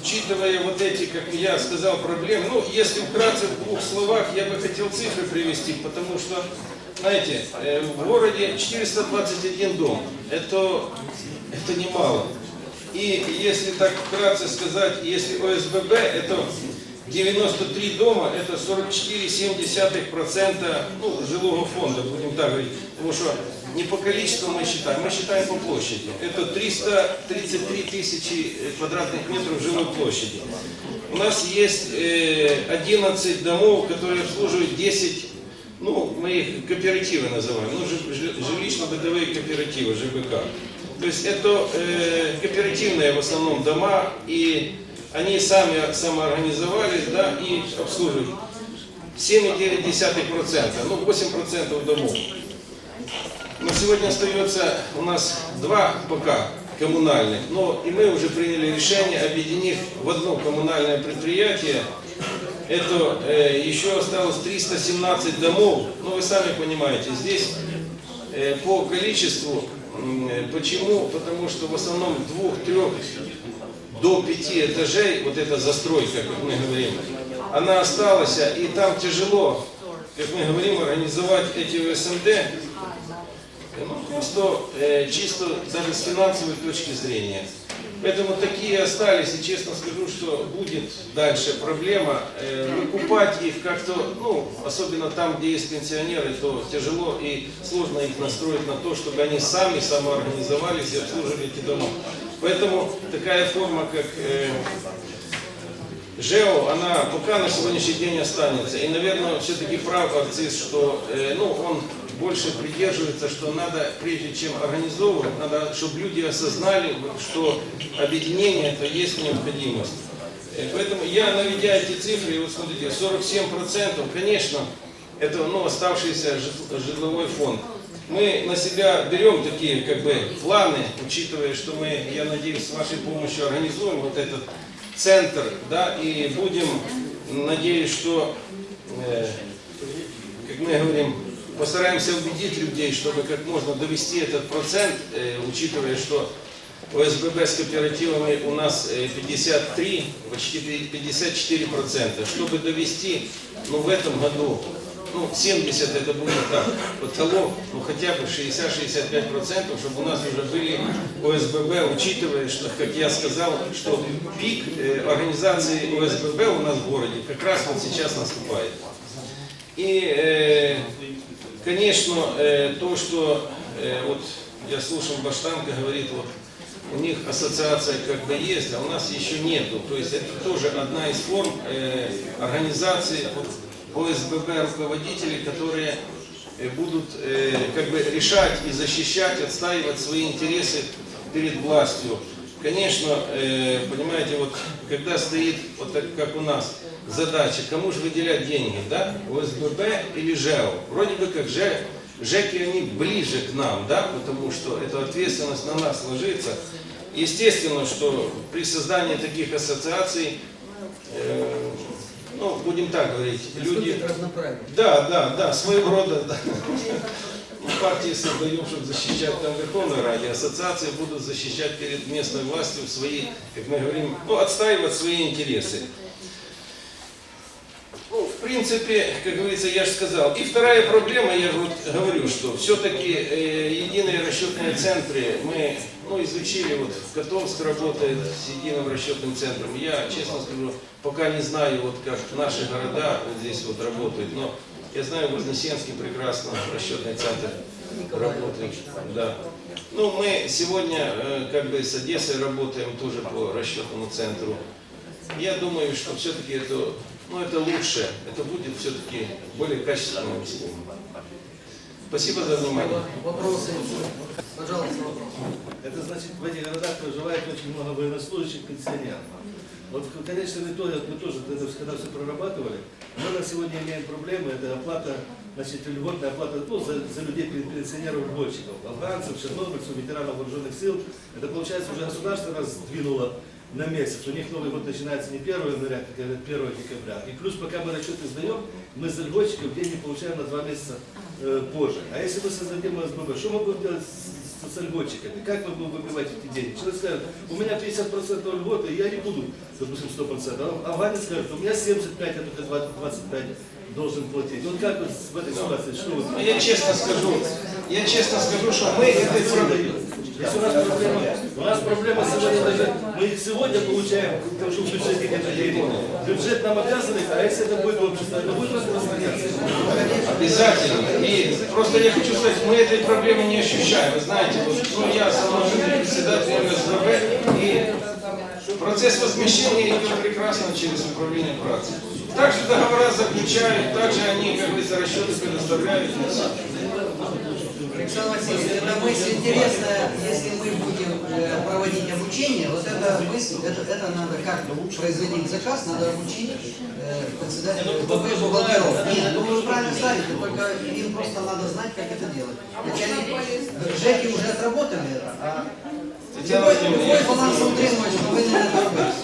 учитывая вот эти, как я сказал, проблемы, ну, если вкратце в двух словах, я бы хотел цифры привести, потому что, знаете, э, в городе 421 дом, это, это немало. И если так вкратце сказать, если ОСББ, это 93 дома, это 44,7% ну, жилого фонда, будем так говорить. Потому что не по количеству мы считаем, мы считаем по площади. Это 333 тысячи э, квадратных метров жилой площади. У нас есть э, 11 домов, которые обслуживают 10, ну, мы их кооперативы называем, ну, жи- жи- жилищно-бытовые кооперативы, ЖБК. То есть это э, кооперативные в основном дома, и они сами самоорганизовались, да, и обслуживают 7,9%, ну 8% домов. На сегодня остается у нас два пока коммунальных, но и мы уже приняли решение, объединив в одно коммунальное предприятие. Это э, еще осталось 317 домов. Ну вы сами понимаете, здесь э, по количеству, э, почему? Потому что в основном двух-трех до пяти этажей, вот эта застройка, как мы говорим, она осталась, и там тяжело, как мы говорим, организовать эти ОСМД, ну, просто э, чисто даже с финансовой точки зрения. Поэтому такие остались, и честно скажу, что будет дальше проблема э, выкупать их как-то, ну, особенно там, где есть пенсионеры, то тяжело и сложно их настроить на то, чтобы они сами самоорганизовались и обслуживали эти дома. Поэтому такая форма, как э, ЖЭО, она пока на сегодняшний день останется. И, наверное, все-таки прав Арциз, что э, ну, он больше придерживается, что надо, прежде чем организовывать, надо, чтобы люди осознали, что объединение это есть необходимость. Э, Поэтому я, наведя эти цифры, вот смотрите, 47%, конечно, это ну, оставшийся жит- житловой фонд. Мы на себя берем такие как бы планы, учитывая, что мы, я надеюсь, с вашей помощью организуем вот этот центр, да, и будем, надеюсь, что, э, как мы говорим, постараемся убедить людей, чтобы как можно довести этот процент, э, учитывая, что ОСББ с кооперативами у нас э, 53, почти 54 процента. Чтобы довести, ну, в этом году, ну, 70 это будет так, потолок, ну, хотя бы 60-65 процентов, чтобы у нас уже были ОСББ, учитывая, что, как я сказал, что пик э, организации ОСББ у нас в городе как раз вот сейчас наступает. И, э, конечно, э, то, что э, вот я слушал Баштанка говорит, вот у них ассоциация как бы есть, а у нас еще нету. То есть это тоже одна из форм э, организации ОСББ руководителей, которые будут как бы решать и защищать, отстаивать свои интересы перед властью. Конечно, понимаете, вот когда стоит, вот так, как у нас, задача, кому же выделять деньги, да, ОСББ или ЖЭО. Вроде бы как ЖЭ, ЖЭКи, они ближе к нам, да, потому что эта ответственность на нас ложится. Естественно, что при создании таких ассоциаций, э, ну, будем так говорить, люди... Да, да, да, своего рода, да. Партии создаем, чтобы защищать там Верховной Раде, ассоциации будут защищать перед местной властью свои, как мы говорим, ну, отстаивать свои интересы. Принципе, как говорится, я же сказал. И вторая проблема, я вот говорю, что все-таки э, единые расчетные центры мы ну, изучили, вот в Котовск работает с единым расчетным центром. Я, честно скажу, пока не знаю, вот как наши города вот здесь вот работают, но я знаю, Вознесенский прекрасно расчетный центр работает. Да. Ну, мы сегодня э, как бы с Одессой работаем тоже по расчетному центру. Я думаю, что все-таки это, ну, это лучше, это будет все-таки более качественным услугам. Спасибо за внимание. Вопросы? Пожалуйста, вопрос. Это значит, в этих городах проживает очень много военнослужащих пенсионеров. Вот в конечном итоге, вот мы тоже, когда, когда все прорабатывали, мы на сегодня имеем проблемы, это оплата, значит, льготная оплата ну, за, за людей, пен- пенсионеров-льготчиков, афганцев, чернобыльцев, ветеранов вооруженных сил. Это, получается, уже государство нас сдвинуло на месяц. У них Новый год начинается не 1 января, как говорят, 1 декабря. И плюс, пока мы расчеты сдаем, мы за льготчиков деньги получаем на 2 месяца э, позже. А если мы создадим ОСББ, что мы будем делать с, с с, с льготчиками. Как мы будем выбивать эти деньги? Человек скажет, у меня 50% льготы, я не буду, допустим, 100%. А афганец скажет, у меня 75, я только 20, 25 должен платить. Вот как вот в этой ситуации, что вы Ну, Я честно скажу, я честно скажу, что мы этой проблемой... У нас проблема, у нас проблема сегодня даже, мы сегодня получаем, потому что в бюджете. Бюджет нам обязан, а если это будет общество, это будет распространяться. Обязательно. И просто я хочу сказать, мы этой проблемы не ощущаем. Вы знаете, вот, ну, я самостоятельный председатель МСВБ, и процесс возмещения идет прекрасно через управление працы. Также договора заключают, также они, как говорится, расчеты предоставляют. Александр Васильевич, эта мысль интересная, если мы будем э, проводить обучение, вот эта мысль, это, это надо как производить заказ, надо обучить э, председателя ББ бухгалтеров. Нет, ну вы правильно ставите, только им просто надо знать, как это делать. Начальник ЖЭКи уже отработали это, а любой, любой баланс утримывать, что вы на это работаете.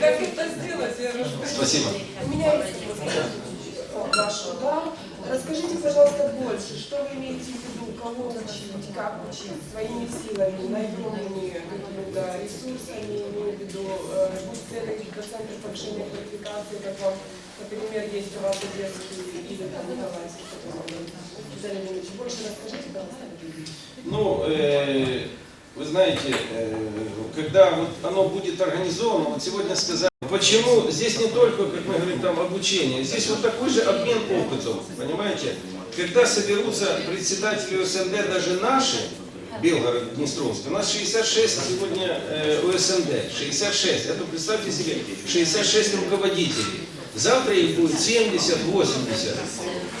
Как это сделать, я расскажу. Спасибо. У меня есть вопрос вашего, да? Расскажите, пожалуйста, больше, что вы имеете в виду, кого учить, как учить, своими силами, наемными какими-то ресурсами, имею в виду, э, будь целый каких-то центров повышения квалификации, как вам, например, есть у вас Одесский или там Николаевский, Виталий. Больше расскажите, пожалуйста. Ну, э, вы знаете, э, когда вот оно будет организовано, вот сегодня сказали, почему здесь не только, как мы говорим, там обучение, здесь вот такой же обмен опытом, понимаете? Когда соберутся председатели УСНД, даже наши, Белгород, Днестровский, у нас 66 сегодня э, УСНД, 66, это представьте себе, 66 руководителей. Завтра их будет 70, 80.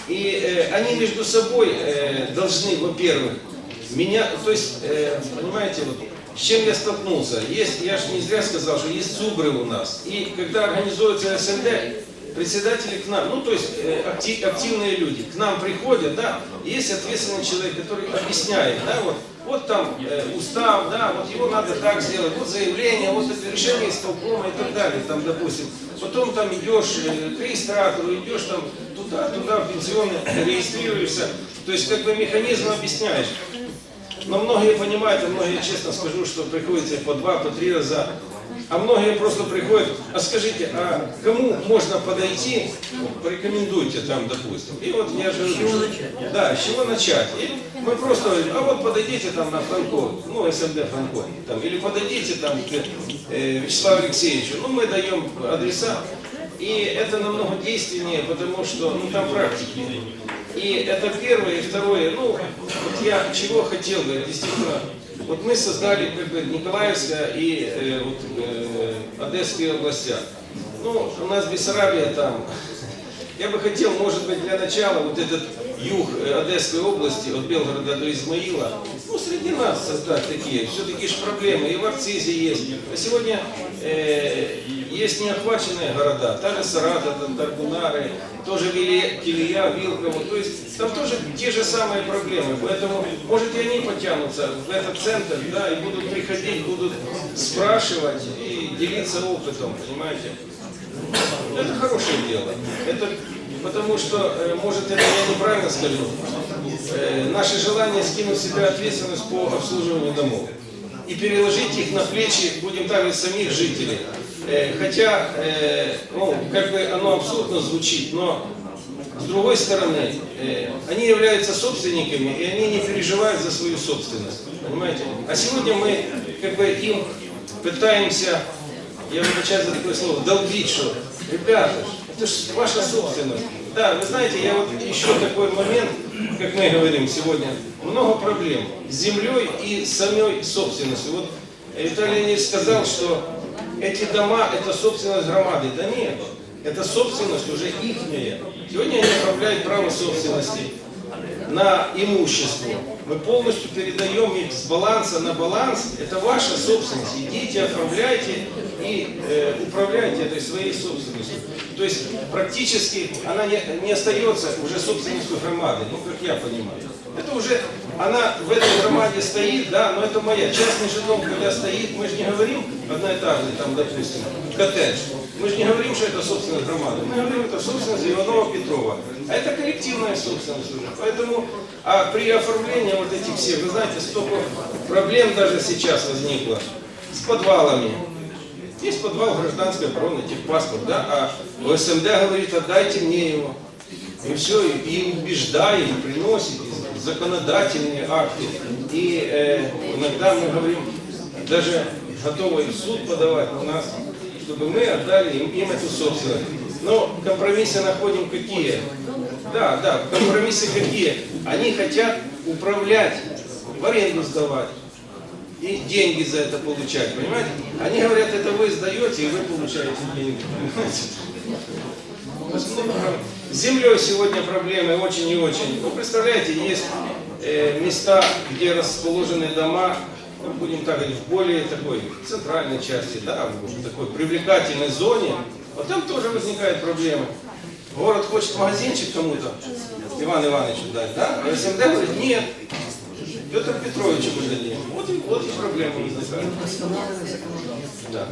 И э, они между собой э, должны, во-первых, меня, то есть, э, понимаете, вот, с чем я столкнулся? Есть, я же не зря сказал, что есть ЦУБры у нас. И когда организуется СНД, председатели к нам, ну то есть э, акти- активные люди, к нам приходят, да, есть ответственный человек, который объясняет, да, вот, вот там э, устав, да, вот его надо так сделать, вот заявление, вот это решение исполкома и так далее, там, допустим. Потом там идешь э, к регистратору, идешь там туда, туда, в пенсионный, регистрируешься, то есть как бы механизм объясняешь. Но многие понимают, а многие, честно скажу, что приходится по два, по три раза. А многие просто приходят, а скажите, а кому можно подойти, порекомендуйте там, допустим. И вот я же... С чего начать? Да, с чего начать. И мы просто говорим, а вот подойдите там на Франко, ну, СМД Франко, там, или подойдите там к э, Вячеславу Алексеевичу. Ну, мы даем адреса. И это намного действеннее, потому что, ну, там практики. И это первое, и второе, ну, вот я чего хотел бы, действительно, вот мы создали как бы Николаевская и э, вот, э, Одесские областя. Ну, у нас Бессарабия там. Я бы хотел, может быть, для начала вот этот юг э, Одесской области, от Белгорода до Измаила, ну, среди нас создать такие. Все-таки же проблемы и в акцизе есть. А сегодня э, есть неохваченные города, та же Саратов, там, Тарбунары, тоже Килия, Вилково. То есть там тоже те же самые проблемы. Поэтому, может, и они потянутся в этот центр, да, и будут приходить, будут спрашивать и делиться опытом, понимаете? Это хорошее дело. Это потому что, э, может, это я неправильно скажу, э, наше желание скинуть себя ответственность по обслуживанию домов и переложить их на плечи, будем так говорить, самих жителей. Э, Хотя, ну, как бы оно абсурдно звучит, но с другой стороны, э, они являются собственниками, и они не переживают за свою собственность. Понимаете? А сегодня мы как бы им пытаемся, я выбачаю за такое слово, долбить, что, ребята, это же ваша собственность. Да, вы знаете, я вот еще такой момент, как мы говорим сегодня, много проблем с землей и самой собственностью. Вот Виталий Леонидович сказал, что эти дома это собственность громады. Да нет, это собственность уже ихняя. Сегодня они оформляют право собственности на имущество. Мы полностью передаем их с баланса на баланс. Это ваша собственность. Идите, оформляйте и э, управляйте этой своей собственностью. То есть практически она не, не остается уже собственностью громады, ну как я понимаю. Это уже, она в этой громаде стоит, да, но это моя. Частный же дом, когда стоит, мы же не говорим одноэтажный, там, допустим, коттедж. Мы же не говорим, что это собственность громады. Мы говорим, это собственность Иванова Петрова. А это коллективная собственность уже. Поэтому, а при оформлении вот эти все, вы знаете, столько проблем даже сейчас возникло с подвалами. Есть подвал гражданской обороны, техпаспорт, да, а ОСМД говорит, отдайте мне его. И все, и убеждает, и приносит и законодательные акты. И э, иногда мы говорим, даже готовы в суд подавать на нас, чтобы мы отдали им, им эту собственность. Но компромиссы находим какие? Да, да, компромиссы какие? Они хотят управлять, в аренду сдавать и деньги за это получать, понимаете? Они говорят, это вы сдаете, и вы получаете деньги, понимаете? С землей сегодня проблемы очень и очень. Ну, представляете, есть э, места, где расположены дома, ну, будем так говорить, в более такой центральной части, да, в такой привлекательной зоне. Вот там тоже возникают проблемы. Город хочет магазинчик кому-то, Иван Ивановичу дать, да? А СМД говорит, нет, Петр Петровичу мы дадим. Вот и, вот и проблемы возникают. Да.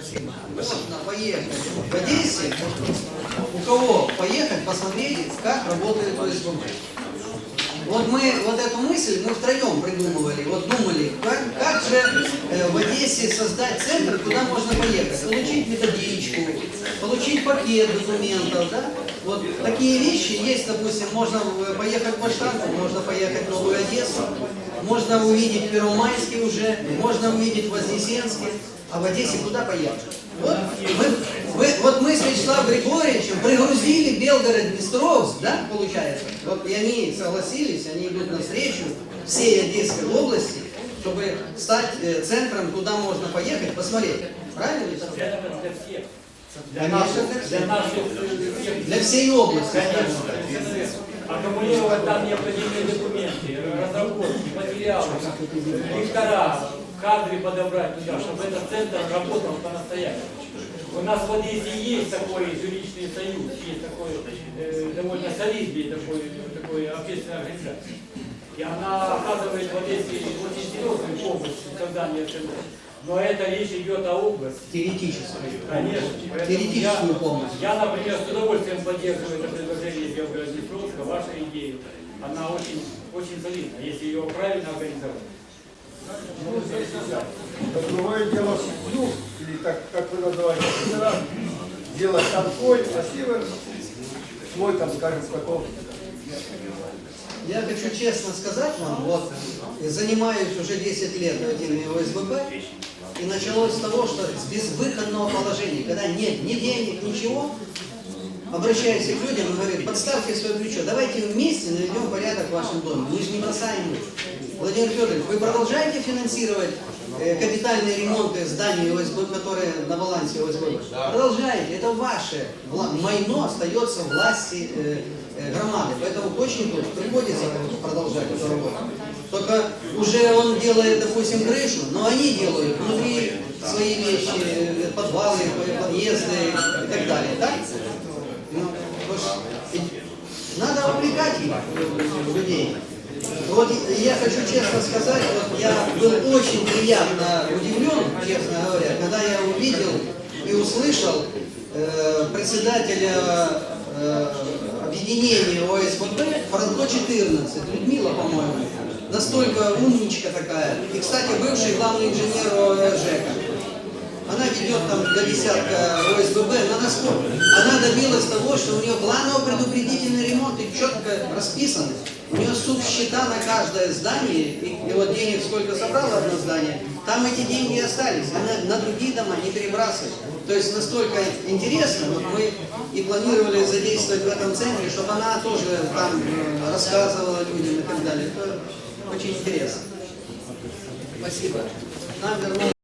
Спасибо. Можно поехать в Одессе. У кого поехать, посмотреть, как работает ОСББ. Вот мы вот эту мысль мы втроем придумывали, вот думали, как, как же э, в Одессе создать центр, куда можно поехать, получить методичку, получить пакет документов, да? Вот такие вещи есть, допустим, можно в- поехать в Баштанку, можно поехать в Новую Одессу, можно увидеть Первомайский уже, можно увидеть Вознесенский, а в Одессе куда поехать? Вот мы, мы- вот мы с Вячеславом Григорьевичем пригрузили Белгород Днестровск, да, получается? Вот и они согласились, они идут навстречу всей Одесской области, чтобы стать э, центром, куда можно поехать, посмотреть. Правильно, Вячеслав? Для наших, для наших. Для всей области. Конечно. Аккумулировать там необходимые документы, разработки, материалы, лектора, кадры подобрать туда, чтобы этот центр работал по-настоящему. У нас в Одессе есть такой жилищный союз, есть такой э, довольно солидный такой, такой общественная организация. И она оказывает в Одессе очень серьезную помощь в создании центра. Но это речь идет о области. Теоретически. Конечно. Теоретическую я- помощь. Я, например, с удовольствием поддерживаю это предложение Белгорода Днестровска, ваша идея. Она очень, очень солидна, если ее правильно организовать. Другое дело ну, или так, как вы называете, делать там свой, красивый, свой там, скажем, каков. Я хочу честно сказать вам, вот, занимаюсь уже 10 лет этими ОСББ, и началось с того, что с безвыходного положения, когда нет ни денег, ничего, обращаюсь к людям и говорю, подставьте свое плечо, давайте вместе наведем порядок в вашем доме. Мы же не бросаем их. Владимир Федорович, вы продолжаете финансировать э, капитальные ремонты зданий ОСБ, которые на балансе ОСБ? Продолжайте, это ваше. Майно остается власти э, э, громады, поэтому точнику приходится продолжать эту работу. Только уже он делает, допустим, крышу, но они делают внутри свои вещи, э, подвалы, подъезды и так далее, так? Ну, надо увлекать э, людей. Вот я хочу честно сказать, вот я был очень приятно удивлен, честно говоря, когда я увидел и услышал э, председателя э, объединения ОСББ Франко 14, Людмила, по-моему, настолько умничка такая. И, кстати, бывший главный инженер ЖЭКа. Она ведет там до десятка ОСББ, но насколько? Она добилась того, что у нее планово-предупредительный ремонт и четко расписан. У нее субсчета на каждое здание, и, вот денег сколько собрала одно здание, там эти деньги остались, она на другие дома не перебрасывает. То есть настолько интересно, вот мы и планировали задействовать в этом центре, чтобы она тоже там э, рассказывала людям и так далее. Очень интересно. Спасибо. Вернули